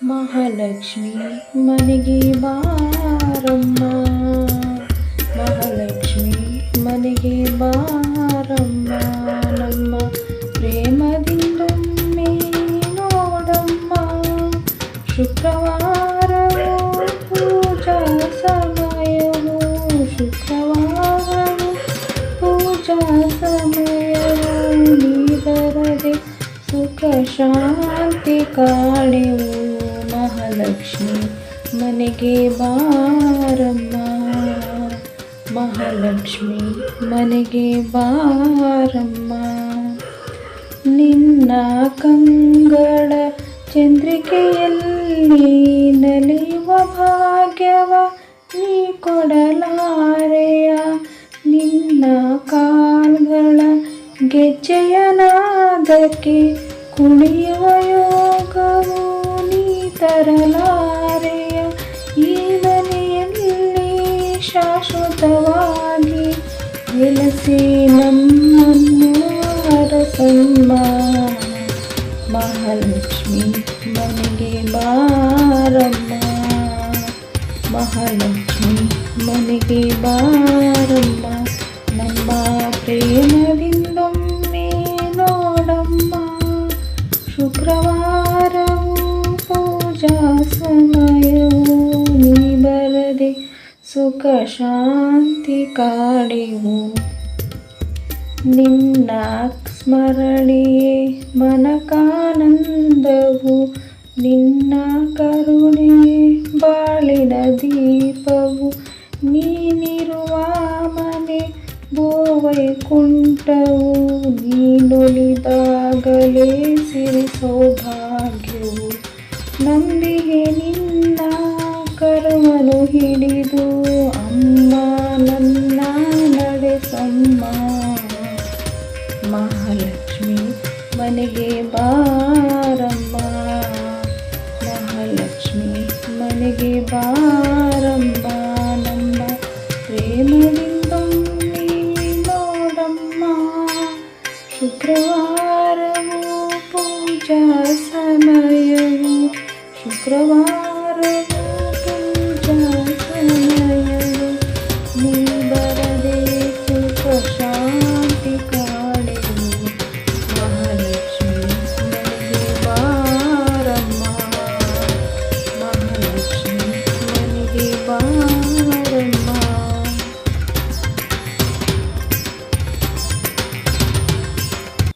ಮಹಾಲಕ್ಷ್ಮಿ ಮನೆಗೆ ಬಾರಮ್ಮ ಮಹಾಲಕ್ಷ್ಮಿ ಮನೆಗೆ ಬಾರಮ್ಮ ನಮ್ಮ ಪ್ರೇಮದಿಂದೊಮ್ಮೆ ನೋಡಮ್ಮ ಶುಕ್ರವಾರವು ಪೂಜಾ ಸಮಯವು ಶುಕ್ರವಾರವು ಪೂಜಾ ಸುಖ ಶಾಂತಿ ಮಹಾಲಕ್ಷ್ಮಿ, ಮನೆಗೆ ಬಾರಮ್ಮ. ಮಹಾಲಕ್ಷ್ಮಿ, ಮನೆಗೆ ಬಾರಮ್ಮ. ನಿನ್ನ ಕಂಗಳ ಚಂದ್ರಿಕೆಯಲ್ಲಿ ನಲಿಯುವ ಭಾಗ್ಯವ ನೀ ಕೊಡಲಾರೆಯ. ನಿನ್ನ ಕಾಲ್ಗಳ ಗೆಜ್ಜೆಯ ನಾದಕ್ಕೆ ಕುಣಿಯುವ ಯೋಗವು ನೀ ತರಲಾರೆಯ ಈ ಮನೆಯಲ್ಲಿ ಶಾಶ್ವತವಾಗಿ ನೆಲೆಸಿ ನಮ್ಮನ್ನು ಅರಸಮ್ಮ ಮಹಾಲಕ್ಷ್ಮಿ ಮನೆಗೆ ಬಾರಮ್ಮ ಮಹಾಲಕ್ಷ್ಮಿ ಮನೆಗೆ ಬಾರಮ್ಮ ಬರದೆ ಸುಖ ಶಾಂತಿ ಕಾಡೆವು ನಿನ್ನ ಸ್ಮರಣೆಯೇ ಮನಕಾನಂದವು. ನಿನ್ನ ಕರುಣೆಯೇ ಬಾಳಿನ ದೀಪವು. ನೀನಿರುವ ಮನೆ ಬೋವೈಕುಂಠವು ನೀನೊಲಿದಾಗಲೇ ಸಿರಿ ಸೌಭಾಗ್ಯವು ನಂಬಿಗೆ ನಿನ್ನ ಮನೆಗೆ ಬಾರಮ್ಮ ಮಹಾಲಕ್ಷ್ಮಿ ಮನೆಗೆ ಬಾರಮ್ಮ ನಮ್ಮ ಪ್ರೇಮದಿಂದೊಮ್ಮೆ ನೋಡಮ್ಮ ಶುಕ್ರವಾರವು ಪೂಜಾ ಸಮಯವು ಶುಕ್ರವಾರ